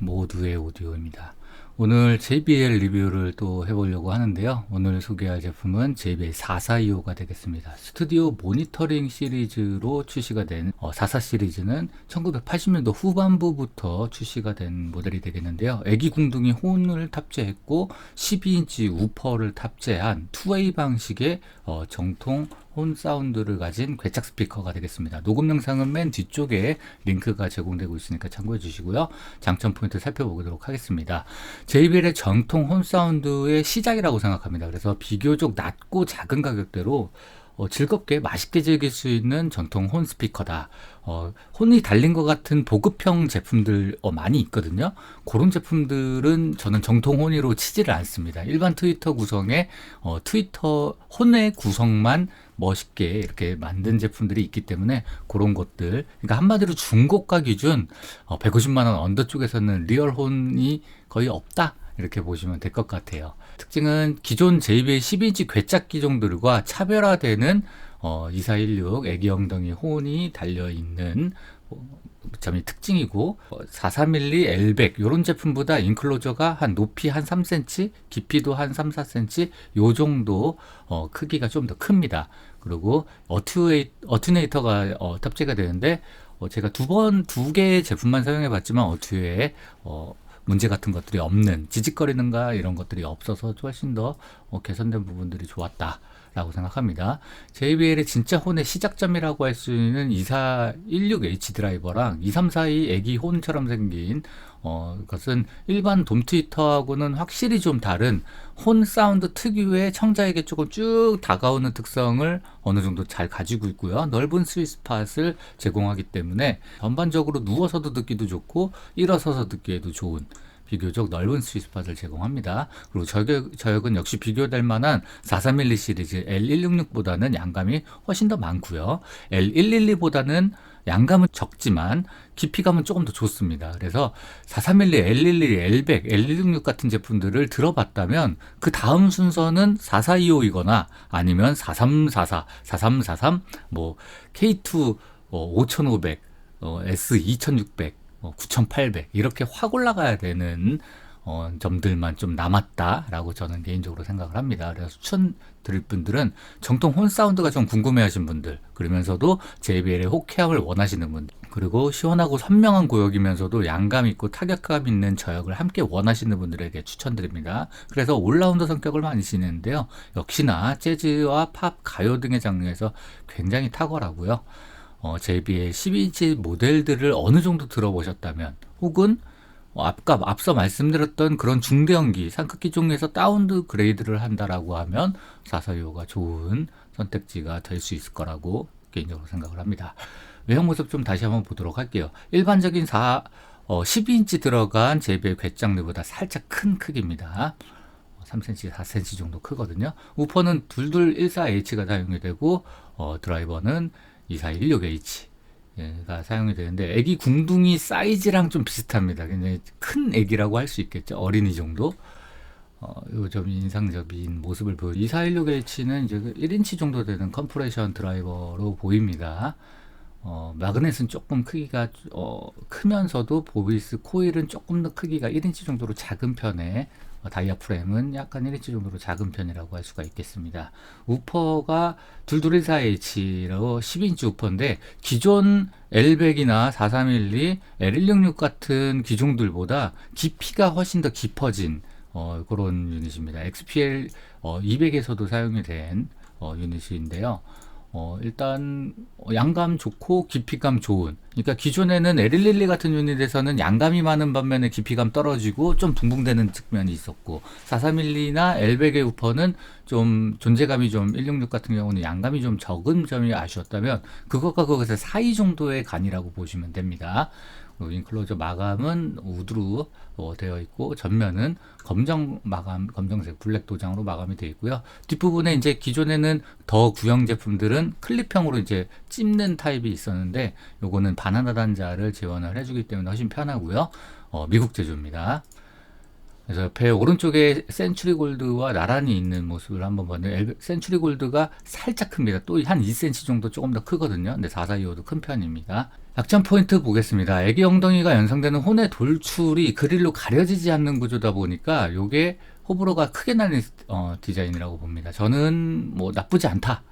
모두의 오디오입니다. 오늘 JBL 리뷰를 또 해보려고 하는데요. 오늘 소개할 제품은 JBL 4425가 되겠습니다. 스튜디오 모니터링 시리즈로 출시가 된 44 시리즈는 1980년도 후반부부터 출시가 된 모델이 되겠는데요. 애기 궁둥이 혼을 탑재했고 12인치 우퍼를 탑재한 투웨이 방식의 어, 정통 혼 사운드를 가진 괴착 스피커가 되겠습니다. 녹음 영상은 맨 뒤쪽에 링크가 제공되고 있으니까 참고해 주시고요. 장점 포인트 살펴보도록 하겠습니다. JBL의 정통 혼 사운드의 시작이라고 생각합니다. 그래서 비교적 낮고 작은 가격대로 어, 즐겁게 맛있게 즐길 수 있는 전통 혼 스피커다. 어, 혼이 달린 것 같은 보급형 제품들 어, 많이 있거든요. 그런 제품들은 저는 정통 혼이로 치지를 않습니다. 일반 트위터 구성에 어, 트위터 혼의 구성만 멋있게 이렇게 만든 제품들이 있기 때문에 그런 것들 그러니까 한마디로 중고가 기준 어, 150만 원 언더 쪽에서는 리얼 혼이 거의 없다 이렇게 보시면 될 것 같아요. 특징은 기존 JBL 12인치 괴짝 기종들과 차별화되는 어, 2416 애기 엉덩이 혼이 달려있는 어, 점이 특징이고 43mm L100 이런 제품보다 인클로저가 한 높이 한 3cm, 깊이도 한 3, 4cm 요 정도 어, 크기가 좀 더 큽니다. 그리고 어튜에이, 어튜네이터가 어, 탑재가 되는데 어, 제가 두 번 두 개의 제품만 사용해 봤지만 어튜에 어, 문제 같은 것들이 없는 지직거리는가 이런 것들이 없어서 훨씬 더 어, 개선된 부분들이 좋았다. 라고 생각합니다. JBL의 진짜 혼의 시작점이라고 할 수 있는 2416H 드라이버랑 2342 애기 혼처럼 생긴 어, 것은 일반 돔 트위터하고는 확실히 좀 다른 혼 사운드 특유의 청자에게 조금 쭉 다가오는 특성을 어느 정도 잘 가지고 있고요. 넓은 스위스팟을 제공하기 때문에 전반적으로 누워서도 듣기도 좋고 일어서서 듣기에도 좋은 비교적 넓은 스위스팟을 제공합니다. 그리고 저격, 저역은 역시 비교될 만한 43mm 시리즈 L166보다는 양감이 훨씬 더 많고요. L112보다는 양감은 적지만 깊이감은 조금 더 좋습니다. 그래서 43mm, L11, L100, L166 같은 제품들을 들어봤다면 그 다음 순서는 4425이거나 아니면 4344, 4343, 뭐 K2 어, 5500, 어, S2600 어, 9,800 이렇게 확 올라가야 되는 어, 점들만 좀 남았다라고 저는 개인적으로 생각을 합니다. 그래서 추천 드릴 분들은 정통 혼 사운드가 좀 궁금해하신 분들 그러면서도 JBL의 호쾌함을 원하시는 분들 그리고 시원하고 선명한 고역이면서도 양감 있고 타격감 있는 저역을 함께 원하시는 분들에게 추천드립니다. 그래서 올라운드 성격을 많이 지니는데요. 역시나 재즈와 팝, 가요 등의 장르에서 굉장히 탁월하고요. 어, JBL 12인치 모델들을 어느 정도 들어보셨다면 혹은 어, 아까 앞서 말씀드렸던 그런 중대형기 상급기 종류에서 다운드 그레이드를 한다라고 하면 442호가 좋은 선택지가 될 수 있을 거라고 개인적으로 생각을 합니다. 외형 모습 좀 다시 한번 보도록 할게요. 일반적인 4, 어, 12인치 들어간 JBL 괴장류보다 살짝 큰 크기입니다. 3cm, 4cm 정도 크거든요. 우퍼는 둘둘 14H가 사용이 되고 어, 드라이버는 2416H가 사용이 되는데 애기 궁둥이 사이즈랑 좀 비슷합니다. 굉장히 큰 애기라고 할 수 있겠죠. 어린이 정도. 어, 요점 인상적인 모습을 보여. 2416H는 이제 1인치 그 정도 되는 컴프레션 드라이버로 보입니다. 어, 마그넷은 조금 크기가 어, 크면서도 보비스 코일은 조금 더 크기가 1인치 정도로 작은 편에 어, 다이아프램은 약간 1인치 정도로 작은 편이라고 할 수가 있겠습니다. 우퍼가 둘둘1 4H로 12인치 우퍼인데 기존 L100이나 431, L166 같은 기종들보다 깊이가 훨씬 더 깊어진 어, 그런 유닛입니다. XPL 어, 200에서도 사용이 된 어, 유닛인데요. 어, 일단 양감 좋고 깊이감 좋은. 그러니까 기존에는 L112 같은 유닛에서는 양감이 많은 반면에 깊이감 떨어지고 좀 붕붕대는 측면이 있었고 4312나 L100의 우퍼는 좀 존재감이 좀 166 같은 경우는 양감이 좀 적은 점이 아쉬웠다면 그것과 그것의 사이 정도의 간이라고 보시면 됩니다. 인클로저 마감은 우드로 어, 되어 있고 전면은 검정 마감, 검정색 블랙 도장으로 마감이 되어 있고요. 뒷부분에 이제 기존에는 더 구형 제품들은 클립형으로 이제 찝는 타입이 있었는데 요거는 바나나 단자를 지원을 해주기 때문에 훨씬 편하고요. 어, 미국 제조입니다. 그래서 옆에 오른쪽에 센츄리 골드와 나란히 있는 모습을 한번 보는데 센츄리 골드가 살짝 큽니다. 또 한 2cm 정도 조금 더 크거든요. 근데 4425도 큰 편입니다. 약점 포인트 보겠습니다. 애기 엉덩이가 연상되는 혼의 돌출이 그릴로 가려지지 않는 구조다 보니까 요게 호불호가 크게 나는 어, 디자인이라고 봅니다. 저는 뭐 나쁘지 않다.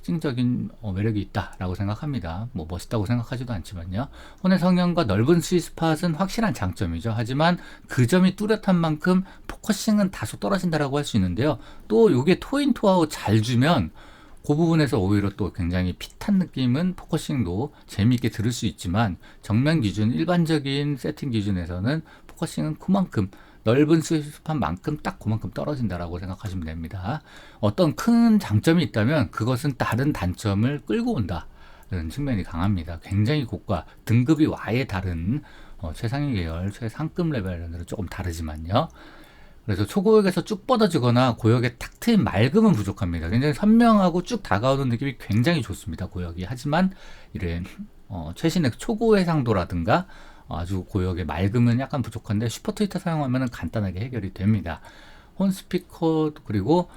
어, 특징적인 어, 매력이 있다라고 생각합니다. 뭐 멋있다고 생각하지도 않지만요. 혼의 성형과 넓은 스위스팟은 확실한 장점이죠. 하지만 그 점이 뚜렷한 만큼 포커싱은 다소 떨어진다라고 할 수 있는데요. 또 이게 토인 토아웃 잘 주면 그 부분에서 오히려 또 굉장히 핏한 느낌은 포커싱도 재미있게 들을 수 있지만 정면 기준 일반적인 세팅 기준에서는 포커싱은 그만큼 넓은 스위스판만큼 딱 그만큼 떨어진다라고 생각하시면 됩니다. 어떤 큰 장점이 있다면 그것은 다른 단점을 끌고 온다. 는 측면이 강합니다. 굉장히 고가, 등급이 와해 다른 어, 최상위 계열, 최상급 레벨은 조금 다르지만요. 그래서 초고역에서 쭉 뻗어지거나 고역에 탁 트인 맑음은 부족합니다. 굉장히 선명하고 쭉 다가오는 느낌이 굉장히 좋습니다. 고역이. 하지만 이런 어, 최신의 초고 해상도라든가 아주 고역의 맑음은 약간 부족한데 슈퍼 트위터 사용하면 간단하게 해결이 됩니다. 혼 스피커 그리고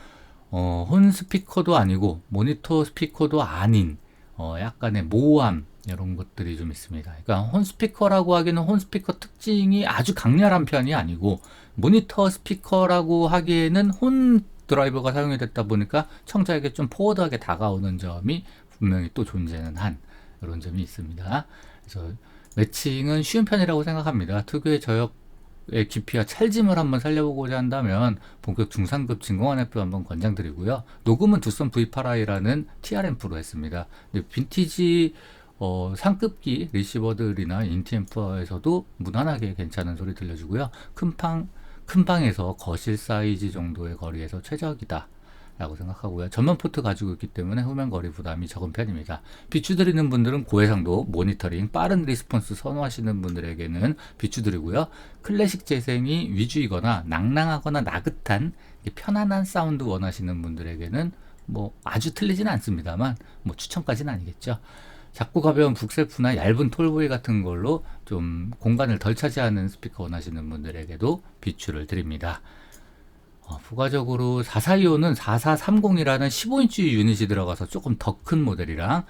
어, 혼 스피커도 아니고 모니터 스피커도 아닌 어, 약간의 모호함 이런 것들이 좀 있습니다. 그러니까 혼 스피커라고 하기는 혼 스피커 특징이 아주 강렬한 편이 아니고 모니터 스피커라고 하기에는 혼 드라이버가 사용이 됐다 보니까 청자에게 좀 포워드하게 다가오는 점이 분명히 또 존재는 한 이런 점이 있습니다. 그래서 매칭은 쉬운 편이라고 생각합니다. 특유의 저역의 깊이와 찰짐을 한번 살려보고자 한다면 본격 중상급 진공한 앰프 한번 권장드리고요. 녹음은 두선 V8i라는 TR앰프로 했습니다. 빈티지 어, 상급기 리시버들이나 인티앰프에서도 무난하게 괜찮은 소리 들려주고요. 큰 방, 큰 방에서 거실 사이즈 정도의 거리에서 최적이다. 라고 생각하고요. 전면 포트 가지고 있기 때문에 후면 거리 부담이 적은 편입니다. 비추드리는 분들은 고해상도, 모니터링, 빠른 리스폰스 선호하시는 분들에게는 비추드리고요. 클래식 재생이 위주이거나 낭낭하거나 나긋한 편안한 사운드 원하시는 분들에게는 뭐 아주 틀리지는 않습니다만 뭐 추천까지는 아니겠죠. 작고 가벼운 북셀프나 얇은 톨보이 같은 걸로 좀 공간을 덜 차지하는 스피커 원하시는 분들에게도 비추를 드립니다. 어, 부가적으로 4425는 4430이라는 15인치 유닛이 들어가서 조금 더 큰 모델이랑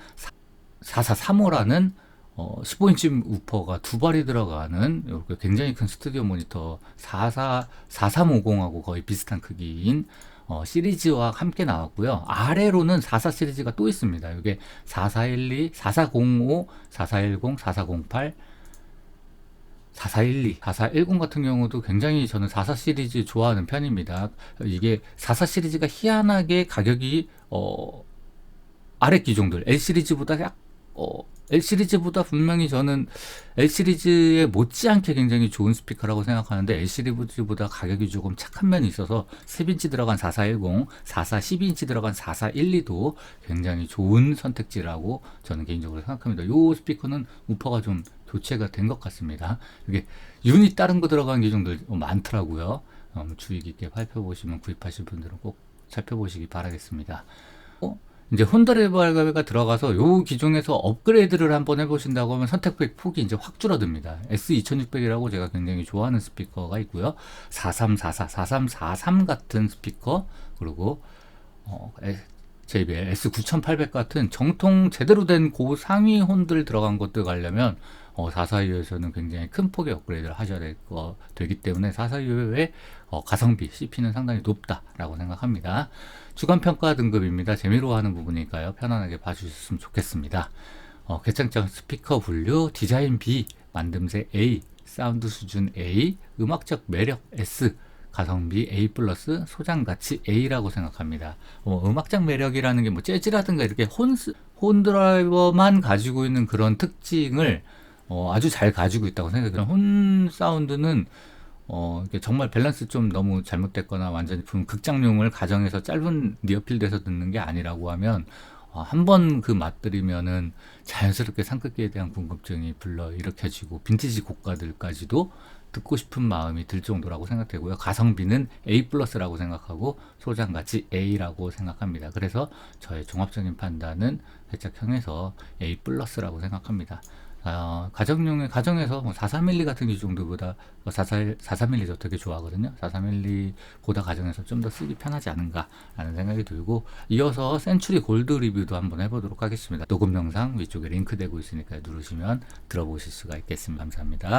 4435라는 어, 15인치 우퍼가 두 발이 들어가는 이렇게 굉장히 큰 스튜디오 모니터 44, 4350하고 거의 비슷한 크기인 어, 시리즈와 함께 나왔고요. 아래로는 44 시리즈가 또 있습니다. 이게 4412, 4405, 4410, 4408, 4412, 4410 같은 경우도 굉장히 저는 44 시리즈 좋아하는 편입니다. 이게 44 시리즈가 희한하게 가격이 어 아래 기종들 L 시리즈보다 약 어, L 시리즈보다 분명히 저는 L 시리즈에 못지않게 굉장히 좋은 스피커라고 생각하는데 L 시리즈보다 가격이 조금 착한 면이 있어서 10인치 들어간 4410, 44 12인치 들어간 4412도 굉장히 좋은 선택지라고 저는 개인적으로 생각합니다. 이 스피커는 우퍼가 좀 교체가 된 것 같습니다. 이게 유닛 다른 거 들어간 기종들 많더라고요. 어, 주의 깊게 살펴보시면 구입하실 분들은 꼭 살펴보시기 바라겠습니다. 어? 이제 혼드레버가 들어가서 요 기종에서 업그레이드를 한번 해보신다고 하면 선택폭 폭이 이제 확 줄어듭니다. S2600이라고 제가 굉장히 좋아하는 스피커가 있고요. 4344, 4343 같은 스피커, 그리고 어, JBL S9800 같은 정통 제대로 된 고상위 혼들 들어간 것들 가려면 어, 442에서는 굉장히 큰 폭의 업그레이드를 하셔야 될 거, 되기 때문에 442의 어, 가성비, CP는 상당히 높다라고 생각합니다. 주간 평가 등급입니다. 재미로 하는 부분이니까요. 편안하게 봐주셨으면 좋겠습니다. 어, 개창장 스피커 분류, 디자인 B, 만듦새 A, 사운드 수준 A, 음악적 매력 S, 가성비 A 플러스 소장 가치 A라고 생각합니다. 어, 음악적 매력이라는 게 뭐 재즈라든가 이렇게 혼, 혼 드라이버만 가지고 있는 그런 특징을 어, 아주 잘 가지고 있다고 생각해요. 혼 사운드는 어, 정말 밸런스 좀 너무 잘못됐거나 완전히 극장용을 가정에서 짧은 니어필드에서 듣는 게 아니라고 하면 어, 한번 그 맛들이면은 자연스럽게 상급기에 대한 궁금증이 불러 일으켜지고 빈티지 고가들까지도 듣고 싶은 마음이 들 정도라고 생각되고요. 가성비는 A 플러스라고 생각하고 소장 가치 A라고 생각합니다. 그래서 저의 종합적인 판단은 회착형에서 A 플러스라고 생각합니다. 어, 가정용의 가정에서 뭐 431mm 같은 이 정도보다 44, 431mm 저 되게 좋아하거든요. 431mm보다 가정에서 좀 더 쓰기 편하지 않은가라는 생각이 들고 이어서 센츄리 골드 리뷰도 한번 해보도록 하겠습니다. 녹음 영상 위쪽에 링크 되고 있으니까 누르시면 들어보실 수가 있겠습니다. 감사합니다.